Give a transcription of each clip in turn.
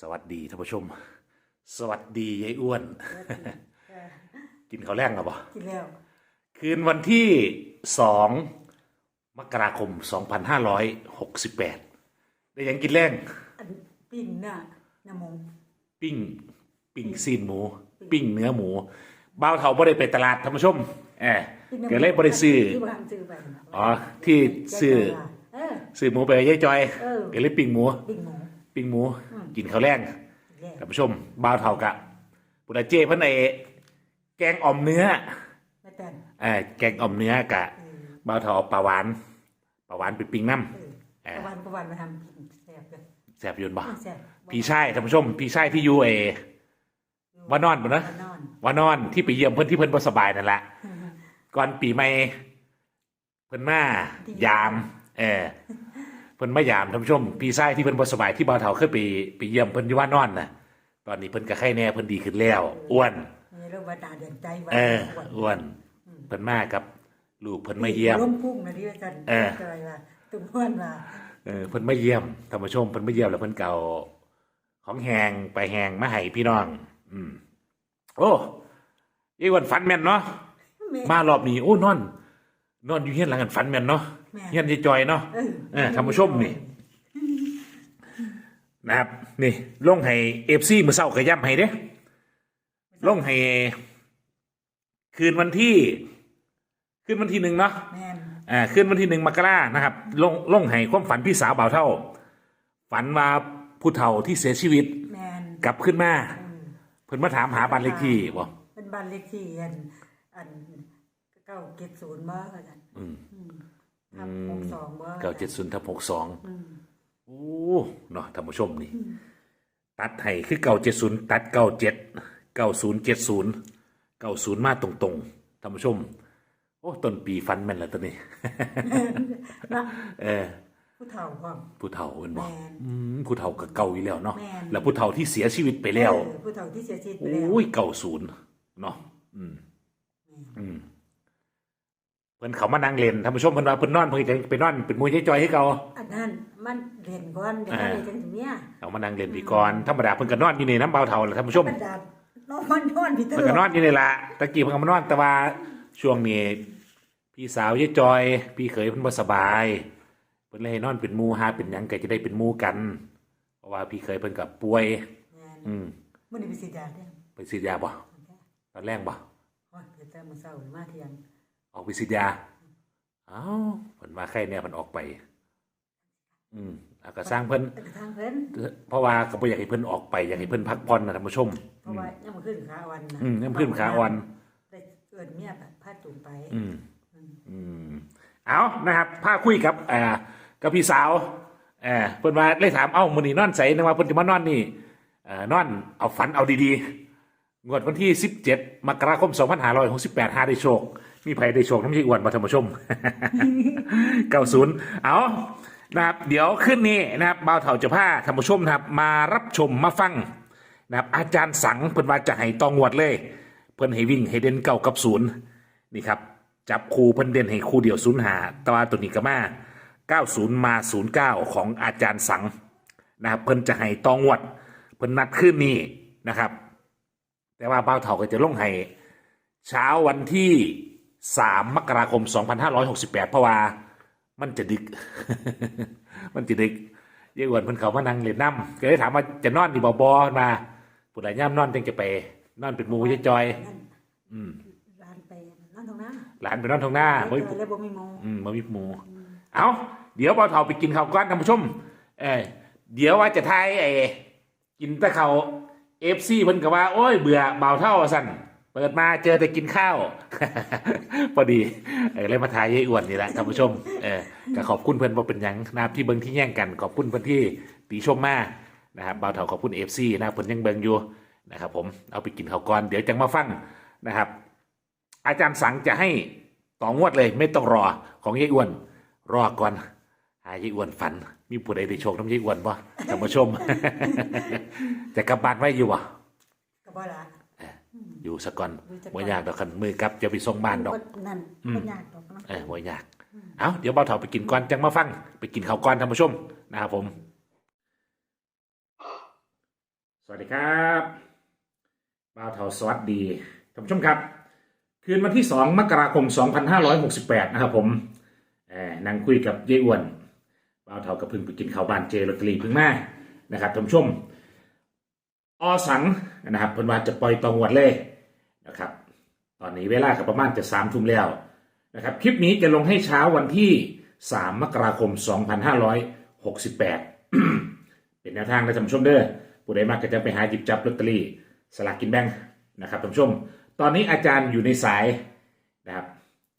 สวัสดีท่านผู้ชม สวัสดียายอ้วน กินข้าวแรงหรอบ่กินแล้วคืนวันที่สองมกราคม 2568 ได้หยังกินแรงอันปิ้งน่ะน้ำมงปิ้ง ปิ้งซีนหมู ปิ้งเนื้อหมูบ่าวเฒ่าบ่ได้ไปตลาดท่านผู้ชมแอบปิ้งน้ำก็เลยบ่ได้ซื้อที่บ้านซื้อไปนะอ๋อที่ซื้อเออซื้อหมูไปให้ยายจอยเออก็เลยปิ้งหมู ปิ้งหมูปิ้งหมู กินข้าวแรงกินแล้วท่านผู้ชมบ่าวเฒ่ากะปุระเจ้เพิ่นไอ้แกงอ่อมเนื้อแม่แตนเอ่อแกงอ่อมเนื้อกะเออบ่าวเฒ่าเอาปลาหวานปลาหวานไปปิ้งน้เออประวันประวันมาทำปิ้งแซ่บเลยำแซ่บอยืนบ่แซ่บพี่ชายท่านผู้ชม พี่ชายที่อยู่เอวานอนบ่นะนอนวานอนที่ไปเยี่ยมเพิ่นที่เพิ่นบ่สบายนั่นแหละก่อนปีใหม่เพิ่นมายาม เออ เพิ่นมายามท่านผู้ชมพี่ชายที่เพิ่นบ่สบายที่บ่าวเฒ่าเคยไปไปเยี่ยมเพิ่นอยู่ว่านอนน่ะ ตอนนี้เพิ่นก็ไข้แน่เพิ่นดีขึ้นแล้วอ้วน มีโรคว่าตาเดือนใจว่าเอออ้วนเพิ่นมากับลูกเพิ่นมาเยี่ยม ล้มพุ่งนะที่ว่าจันเออจอยว่าตุ้มอ้วนว่าเออเพิ่นมาเยี่ยมท่านผู้ชมเพิ่นมาเยี่ยมแล้วเพิ่นเก่าของแหงไปแหงมาให้พี่น้อง อืม โอ้ยี่วันฝันแม่นเนาะแม่มารอบนี้โอ้นอน นอนอยู่เฮียนหลังกันฝันแม่นเนาะ แม่ เฮียนยายจอยเนาะเออเออท่านผู้ชมนี่ นะครับ นี่ลงให้เอฟซีมือเศร้าก็ย้ำให้เด้ลงให้คืนวันที่ คืนวันที่หนึ่งเนาะ แม่นอ่าขึ้นวันที่หนึ่งมกรานะครับลงลงให้ความฝันพี่สาวบ่าวเท่า ฝันว่าผู้เฒ่าที่เสียชีวิตแม่นกลับขึ้นมาอืมเพิ่นมาถามหาบ้านเลขที่บ่เป็นบ้านเลขที่อันอันเก้าเจ็ดศูนย์บ่อาจารย์อืม ทับหกสองบ่เก้าเจ็ดศูนย์ทับหกสองอืมโอ้เนาะท่านผู้ชมนี่ ตัดให้คือเก้าเจ็ดศูนย์ตัดเก้าเจ็ดเก้าศูนย์เจ็ดศูนย์เก้าศูนย์มาตรงๆท่านผู้ชม โอ้ต้นปีฟันแม่นแล้วตัวนี้นะเออ ผู้เฒ่าพร้อม ผู้เฒ่าเป็นบ่แม่นอืมผู้เฒ่าก็เก่าอยู่แล้วเนาะแม่น แล้วผู้เฒ่าที่เสียชีวิตไปแล้ว เออผู้เฒ่าที่เสียชีวิตไปโอแล้ว้ยเก่าศูนย์เนาะอืมอืม เพิ่นเขามานั่งเล่นท่านผู้ชมเพิ่นว่าเพิ่นนอนเพิ่นจะไปนอนเป็นมวยจอยๆให้เขา อันนั้นมันเรียนก่อนเดี๋ยวอ่าเรียนจังสิเนี่ยเอามานั่งเล่นพี่ก่อนธรรมดาเพิ่นก็นอนอยู่ในน้ำเบาเท่าแหละท่านผู้ชม มันดาบนอนมันนอนพี่ตเพิ่นลก็นออดนอยู่ในละตะกี้เพิ่นก็มานอนแต่ว่าช่วงนี้ พี่สาวยายจอย พี่เขยเพิ่นบ่สบายเพิ่นเลยให้นอนเป็นหมู่หาเป็นหยังก็จะได้เป็นหมู่กัน เพราะว่าพี่เขยเพิ่นก็ป่วย แม่นอืมมื้อนี้ไปสิดาเด้อไปฉีดยาบ่ตอนแรกบ่โอ้ยเดี๋ยวแต่มื้อเช้ามาเที่ยง ออกไปฉีดยาเอ้าเพิ่นมาไข้เนี่ยเพิ่นออกไป อืมแล้วก็สร้างเพิ่นแต่ทางเพิ่นเพราะว่าก็บ่อยากให้เพิ่นออกไปอยากให้เพิ่นพักผ่อนนะท่านผู้ชม เพราะว่ายังบ่ขึ้นขาอ่อนนะอืมยังขึ้นขาอ่อนได้เอิ้นเมียแบบพาตุ่มไป อืมอืมเอานะครับพาคุยกับอ่ากับพี่สาวเออเพิ่นว่าเลยถามเอ้ามื้อนี้นอนใสนึกว่าเพิ่นจะมานอนนี่เอ่อนอนเอาฝันเอาดีๆงวดวันที่ 17 มกราคม 2568หาได้โชค มีไผได้โชคน้ำยี่อ้วนมาท่านผู้ชม90เอานะครับเดี๋ยวขึ้นนี้นะครับบ่าวเฒ่าจะพาท่านผู้ชมนะครับมารับชมมาฟังนะครับอาจารย์สังเพิ่นว่าจะให้ตองวดเลย เพิ่นให้วิ่งให้เด่นเก้ากับศูนย์นี่ครับจับคูเพิ่นเด่นให้คู่เดียวศูนย์หาแตว่าตัวนี้ก็มา90มา09ของอาจารย์สังนะครับเพิ่นจะให้ตองวด เพิ่นนัดขึ้นนี้นะครับ แต่ว่าบ่าวเฒ่าก็จะลงให้เช้าวันที่ 3 มกราคม 2568 เพราะว่ามันจะดึก มันจะดึกเยายอ้วนเพิ่นเขามานั่งเล่นน้ำก็เลยถามว่าจะนอนดีบ่บ่มาผู้ใดย่ำนอนจังจะไป นอนเป็นหมูยายจอยนั่นอืมร้านไปนอนตรงนั้นหลานไปนอนทางหน้าบ่มีเจอแล้วบ่มีโมงอืมบ่มีหมู เอาเดี๋ยวบ่าวเฒ่าไปกินข้าวก้อนท่านผู้ชม เออเดี๋ยวว่าจะทายไอ้กินแต่ข้าว FC เพิ่นก็ว่า โอ้ยเบื่อบ่าวเฒ่าว่าซั่น เปิดมาเจอแต่กินข้าว พอดีเออเลยมาทายยายอ้วนนี่แหละท่านผู้ชมเออก็ขอบคุณเพิ่อนบ่เป็นยังนะครับที่เบิ่งที่แย่งกันขอบคุณเพิ่อนที่ตีชมมานะครับบ่าวเฒ่าขอบคุณ FC นะครับเพิ่นยังเบิ่งอยู่นะครับผมเอาไปกินข้าวก่อนเดี๋ยวจังมาฟังนะครับ อาจารย์สังจะให้ต่องวดเลย ไม่ต้องรอของยายอ้วน รอก่อนหายายอ้วนฝัน มีผู้ใดได้โชคน้ำยายอ้วนบ่ท่านผู้ชม จะกลับบ้านไว้อยู่บ่ก็บ่ละ อยู่สักก่อนอยู่สักก่บ่อนยากดอกคันมือกลับจะไปส่งบ้านดอกนั่นอืมบ่ยากดอกเนาะเออบ่ยากเอาเดี๋ยวเบาเถาไปกินก่อนจังมาฟัง ไปกินข้าวก่อนท่านผู้ชมนะครับผม สวัสดีครับบ่าวเทาสวัสดีท่านผู้ชมครับ คืนวันที่ 2 มกราคม 2568 นะครับผมเอ่อนั่งคุยกับเยอ้วนบ่าวเทากับพึ่งไปกินข้าวบ้านเจลอตเตอรี่พึ่งมานะครับท่านผู้ชม อสังนะครับเพิ่นว่าจะปล่อยตองวดเลยนะครับ ตอนนี้เวลาก็ประมาณจะสามทุ่มแล้วนะครับ คลิปนี้จะลงให้เช้าวันที่ 3 มกราคม 2568 เป็นแนวทางนะท่านผู้ชมเด้อผู้ใดมากก็จะไปหาหยิบจับลอตเตอรี่สลากกินแบ่งนะครับท่านผู้ชม ตอนนี้อาจารย์อยู่ในสายนะครับ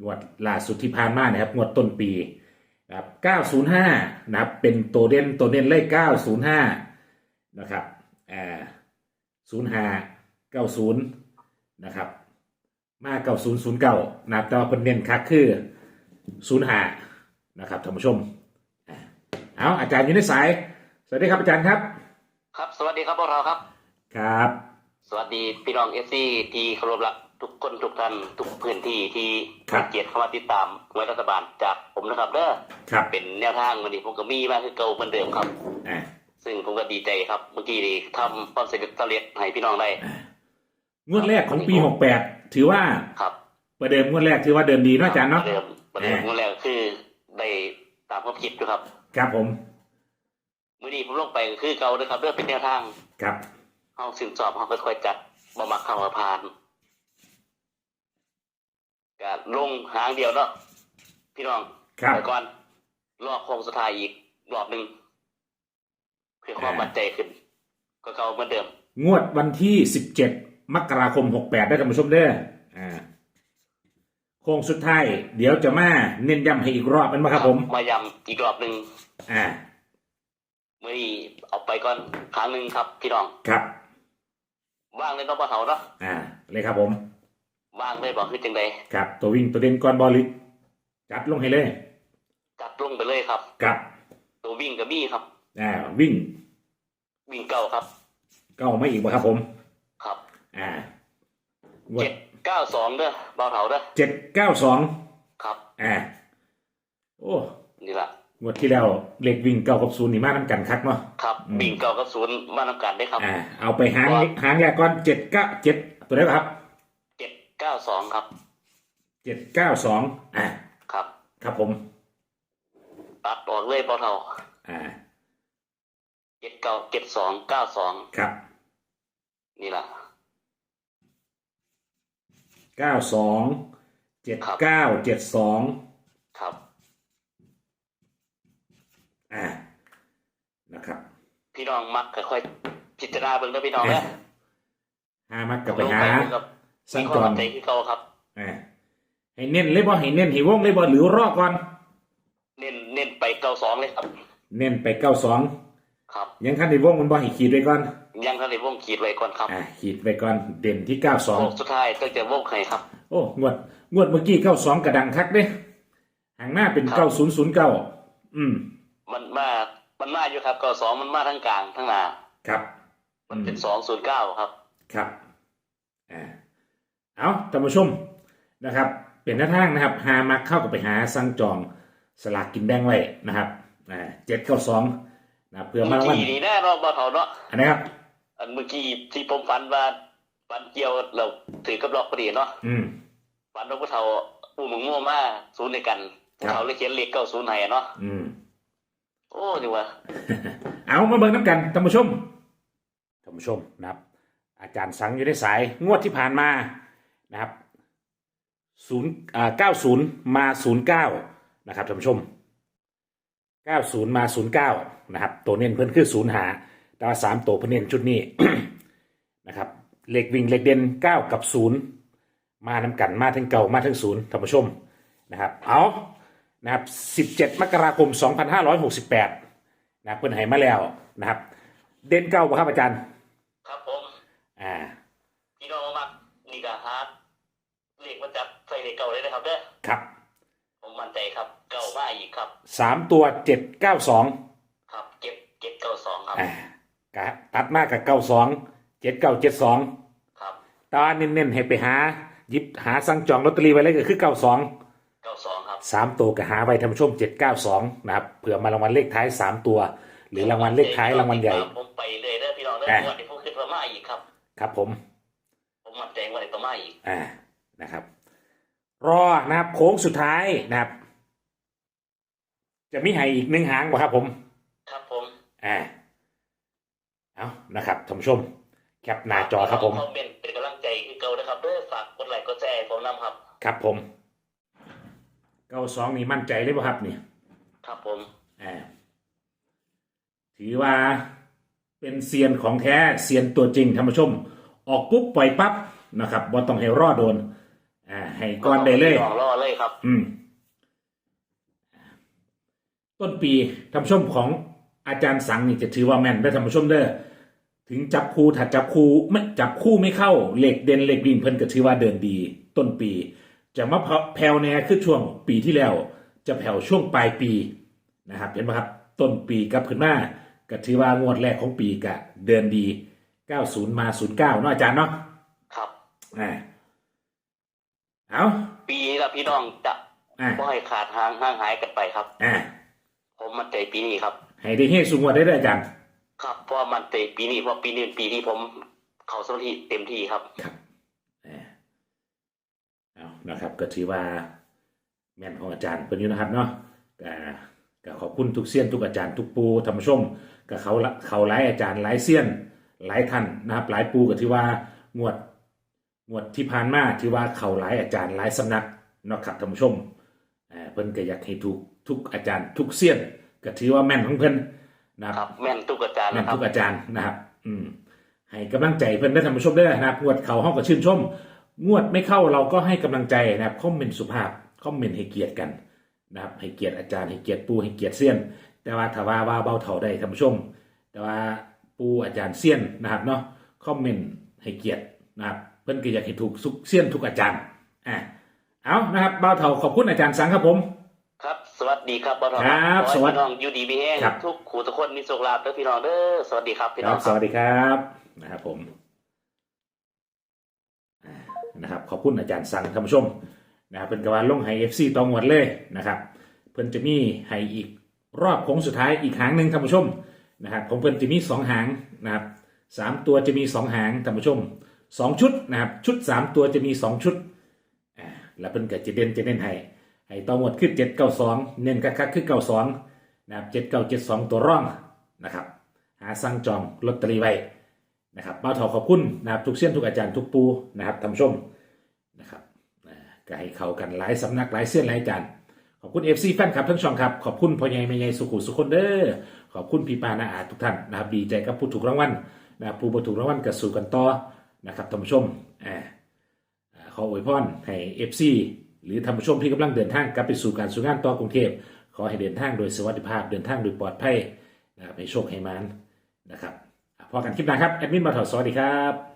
งวดล่าสุดที่ผ่านมานะครับงวดต้นปีนะครับ905 นะครับเป็นตัวเด่นตัวเด่นเลข905 นะครับอ่า 05 90นะครับ มา9009นะครับแต่ว่าเป็นเน้นคักคือ05นะครับท่านผู้ชมอ่าเอาอาจารย์อยู่ในสาย สวัสดีครับอาจารย์ครับ ครับ สวัสดีครับพวกเราครับ ครับ สวัสดีพี่น้องเอฟซีที่เคารพรักทุกคนทุกท่านทุกพื้นที่ที่ให้เกียรติเข้ามาติดตามหวยรัฐบาลจากผมนะครับเด้อครับเป็นแนวทางวันนี้ผมก็มีมาคือเก่าเหมือนเดิมครับอ่า ซึ่งผมก็ดีใจครับ เมื่อกี้นี่ทำความสำเร็จสำเร็จให้พี่น้องได้งวดแรกของปี68ถือว่าครับประเดิมงวดแรกถือว่าเดินดีเนาะอาจารย์เนาะประเดิมประเดิมอ่าเมื่อแรกคือได้ตามความคิดอยู่ครับ ครับผมมื่อนี้ผมลงไปก็คือเก่าเลยครับเรื่องเป็นแนวทางครับห้องสินสอบห้องค่อยๆจัดบ่มักเข้ามาพานก็ลงหางเดียวเนาะพี่น้องครับไปก่อนรอบโค้งสุดท้ายอีกรอบหนึ่ง เพื่อความมั่นใจขึ้น ก็เก่าเหมือนเดิม งวดวันที่17มกราคม68ได้ท่านผู้ชมเด้ออ่าโค้งสุดท้ายเดี๋ยวจะมาเน้นย้ำให้อีกรอบเป็นไหมครับผม มาย้ำอีกรอบหนึ่งอ่ามื่อนี้เอาไปก่อนครั้งหนึ่งครับพี่น้องครับ ว่างเลยเนาะปะเถาเนาะอ่า เลยครับผม ว่างเลยบอกคือจังใดครับ ตัววิ่งตัวเด่นก้อนบอลลิกจัดลงให้เลย จัดลงไปเลยครับ ครับ ตัววิ่งกับบี้ครับ อ่าวิ่งวิ่งเก่าครับเก้าไม่อีกบ่ครับผม ครับ อ่างวเจ็ดดเก้าสองเด้อเบาเถาเด้อเจ็ดเก้าสองครับอ่าโอ้นี่แหละงวดที่แล้วเลขวิ่งเก้ากับศูนย์นี่มาน้ำกันคักเนาะครับอืมวิ่งเก่ากับศูนย์มานำกันได้ครับอ่าเอาไปหางว่าหางแรกก่อนเจ็ดเก้าเจ็ดตัวไหนครับเจ็ดเก้าสองครับเจ็ดเก้าสองอ่าครับ ครับผมตัดออกเลยเบาเถาอ่า เจ็ดเก้าเจ็ดสองเก้าสองครับ นี่แหละเก้าสองเจ็ดครับเก้าเจ็ดสองครับ อ่านะครับ พี่น้องมักค่อยๆพิจารณาเบิ่งเด้อพี่น้องเด้อหามักกับไปหาลงกับสัมีงควากมรมั่นใจคือเก่าครับอ่าให้เน้นเลยบ่ให้เน้นให้วงเลยบ่หรือรอก่อน เน้นเน้นไปเก้าสองเลยครับ เน้นไปเก้าสอง ครับยังคันในวงมันบ่ให้ขีดไว้ก่อนยังทันได้วงขีดไว้ก่อนครับอ่าขีดไว้ก่อนเด่นที่เก้าสองโค้งสุดท้ายตั้งแต่วงให้ครับ โอ้งวดงวดเมื่อกี้เก้าสองกระดังคักเด้หางหน้าเป็นครับเก้าศูนย์ศูนย์เก้าอืม มันมามันมาอยู่ครับเก้าสองมันมาทั้งกลางทั้งหน้าครับ มันเป็นสองศูนย์เก้าครับ ครับอ่าเอาท่านผู้ชมนะครับ เป็นหน้าทางนะครับหามาเข้ากับไปหาสั่งจองสลากกินแบ่งไว้นะครับอ่าเจ็ดเก้าสอง นะเพื่อมาเมื่อวันกี้นี่แน่เนอนบ่เท่าเนาะอันนี้ครับอันเมื่อกี้ที่ผมฝันว่าฝันเกี่ยวเราถือกับดอกพอดีเนาะอืมฝันว่าผู้เฒ่าอู้มึงง่วมาศูนย์ในกันผู้เฒ่าเลยเขียนเลขเก้าศูนย์ให้เนาะอืมโอ้จังวะเอามาเบิ่งน้ำกันท่านผู้ชมท่านผู้ชมนะครับ อาจารย์สังอยู่ในสายงวดที่ผ่านมานะครับศูนย์อ่าเก้าศูนย์มาศูนย์เก้านะครับท่านผู้ชม เก้าศูนย์มาศูนย์เก้านะครับ ตัวเน้นเพิ่นคือศูนย์หาแต่ว่าสามตัวเพิ่นเน้นชุดนี้ นะครับเลขวิ่งเลขเด่นเก้ากับศูนย์มานำกันมาทั้งเก่ามาทั้งศูนย์ท่านผู้ชมนะครับ เอานะครับสิบเจ็ดมกราคมสองพันห้าร้อยหกสิบแปดนะเพิ่นให้มาแล้วนะครับ เด่นเก้าป่ะครับอาจารย์ ครับผม อ่า พี่น้องมักนี่ก็ฮาร์ดเลขมันจับใส่เลขเก่าเลยนะครับเด้อครับผ มมั่นใจครับเก่ามาอีกครับสามตัวเจ็ดเก้าสองครับเก็บเก็บเก้าสองครับอ่ากะตัดมากกับเก้าสองเจ็ดเก้าเจ็ดสองครับตอนเน้นๆให้ไปหาหยิบหาสั่งจองลอตเตอรี่ไว้เลยก็คือเก้าสองเก้าสองครับสามตัวก็หาไว้ท่านผู้ชมเจ็ดเก้าสองนะครับเผื่อมารางวัลเลขท้ายสามตัว หรือรางวัลเลขท้ายรางวัลใหญ่ผมไปเลยเด้อพี่น้องเด้ออะงวดที่ผมคิดว่าอีกครับ ครับผม ผมมั่นใจว่าเด็กต้องมาอีกอ่านะครับ รอนะครับ โค้งสุดท้ายนะครับ จะมีให้อีกหนึ่งหางบ่ครับผม ครับผม อ่าเอานะครับท่านผู้ชม แคปหน้าจอครับผมคอมเมนต์เป็นกำลังใจคือเก่านะครับเด้อฝากกดไลค์กดแชร์ให้ผมนำครับ ครับผม เก้าสองนี่มั่นใจเลยป่ะครับนี่ครับผม อ่า ถือว่าเป็นเซียนของแท้เซียนตัวจริงท่านผู้ชม ออกปุ๊บปล่อยปั๊บนะครับบ่ต้องให้รอโดน อ่าให้ก่อนได้เลย รอรอเลยครับ อืม ต้นปีท่านผู้ชมของอาจารย์สังนี่จะถือว่าแม่นได้อท่านผู้ชมเด้อถึงจับคู่ถ้าจับคู่ไม่จับคู่ไม่เข้าเหล็กเด่นเหล็กดิ่งเพิ่นก็ถือว่าเดินดี ต้นปี จะมาแผ่วแน่คือช่วงปีที่แล้ว จะแผ่วช่วงปลายปีนะครับ เห็นไหมครับ ต้นปีกลับขึ้นมาก็ถือว่างวดแรกของปีกะเดินดี 90 มา 09เนาะอาจารย์เนาะครับอ่า เอาปีนี้ละพี่น้องจะอ่าไม่ให้ขาดห่างห่างหายกันไปครับ อ่าผมมั่นใจปีนี้ครับ ให้ได้เฮสูงกว่าได้ด้วยอาจารย์ ครับเพราะว่ามันใจปีนี้เพราะปีนี้เป็นปีที่ผมเข้าสมาธิเต็มที่ครับ ครับเอ่อเอานะครับ ก็ถือว่าแม่นของอาจารย์เป็นอยู่นะครับเนาะก็ก็ขอบคุณทุกเซียนทุกอาจารย์ทุกปูธรรมชมก็เขาละเขาหลายอาจารย์หลายเซียนหลายท่านนะครับหลายปูก็ถือว่างวด งวดที่ผ่านมาถือว่าเขาหลายอาจารย์หลายสำนักเนาะครับธรรมชมเอ่อเพิ่นก็อยากให้ทุกทุกอาจารย์ทุกเซียนก็ถือว่าแม่นของเพิ่นนะคครัรับบแม่นทุกอาจารย์แม่นนะครัทุบกอาจารย์นะครับ อืมให้กำลังใจเพื่อนได้ท่านผู้ชมได้นะครับงวดเขาห้องกับชื่นชม งวดไม่เข้าเราก็ให้กำลังใจนะครับคอมเมนต์สุภาพคอมเมนต์ให้เกียรติกันนะครับให้เกียรติอาจารย์ให้เกียรติปูให้เกียรติเซียน แต่ว่าถ้าว่าว่าเบาเท่าได้ท่านผู้ชม แต่ว่าปูอาจารย์เซียนนะครับเนาะคอมเมนต์ให้เกียรตินะครับ เพื่อนก็อยากให้ถูกทุกเซียนทุกอาจารย์อ่าเอานะครับเบาเท่าขอบคุณอาจารย์สังครับผม ครับ สวัสดีครับบอสครับขอให้สวัสดีพี่น้องอยู่ดีมีแห้งครับทุกขู่ทุกคนมีสุขลาภเด้อพี่น้องเด้อสวัสดีครับพี่คน้รัอบงสวัสดีครับนะครับผมอ่านะครับขอบคุณอาจารย์สังท่านผู้ชมนะครับเป็นกวารลงไฮเอฟซีตองหวดเลยนะครับ เพิ่นจะมีไฮอีกรอบโค้งสุดท้ายอีกหางหนึ่งท่านผู้ชมนะครับของเพิ่นจะมีสองหางนะครับสามตัวจะมีสองหางท่านผู้ชม สองชุดนะครับชุดสามตัวจะมีสองชุดอ่าแล้วเพิ่นก็จะเด่นจะเน้นให้ให้ตองหวดขึ้นเจ็ดเก้าสองเน้นคักๆขึ้นเก้าสองนะครับเจ็ดเก้าเจ็ดสองตัวร่องนะครับหาสั่งจองลอตเตอรี่ไว้นะครับบ้าถาขอบคุณนะครับทุกเส้ยนทุกอาจารย์ทุกปูนะครับท่านชมนะครับก็ให้เข้ากันหลายสำนักหลายเส้นหลายอาจารย์ขอบคุณเอฟซีแฟนคลับทั้งช่องครับ ขอบคุณพ่อใหญ่แม่ใหญ่สุขุสุคนเด้อขอบคุณพี่ปานาอาทุกท่านนะครับดีใจกับผู้ถูกรางวัลนะครับผู้บ่ถูกรางวัลก็สู่กันต่อ นะครับท่านผู้ชมอ่าขออวยพรให้เอฟซีหรือท่านผู้ชมที่กำลังเดินทางกลับไปสู่การสู่งานต่อกรุงเทพขอให้เดินทางโดยสวัสดิภาพเดินทางโดยปลอดภัยนะครับให้โชคให้มานนะครับพอกันคลิปหน้าครับแอดมินมาถอดสวัสดีครับ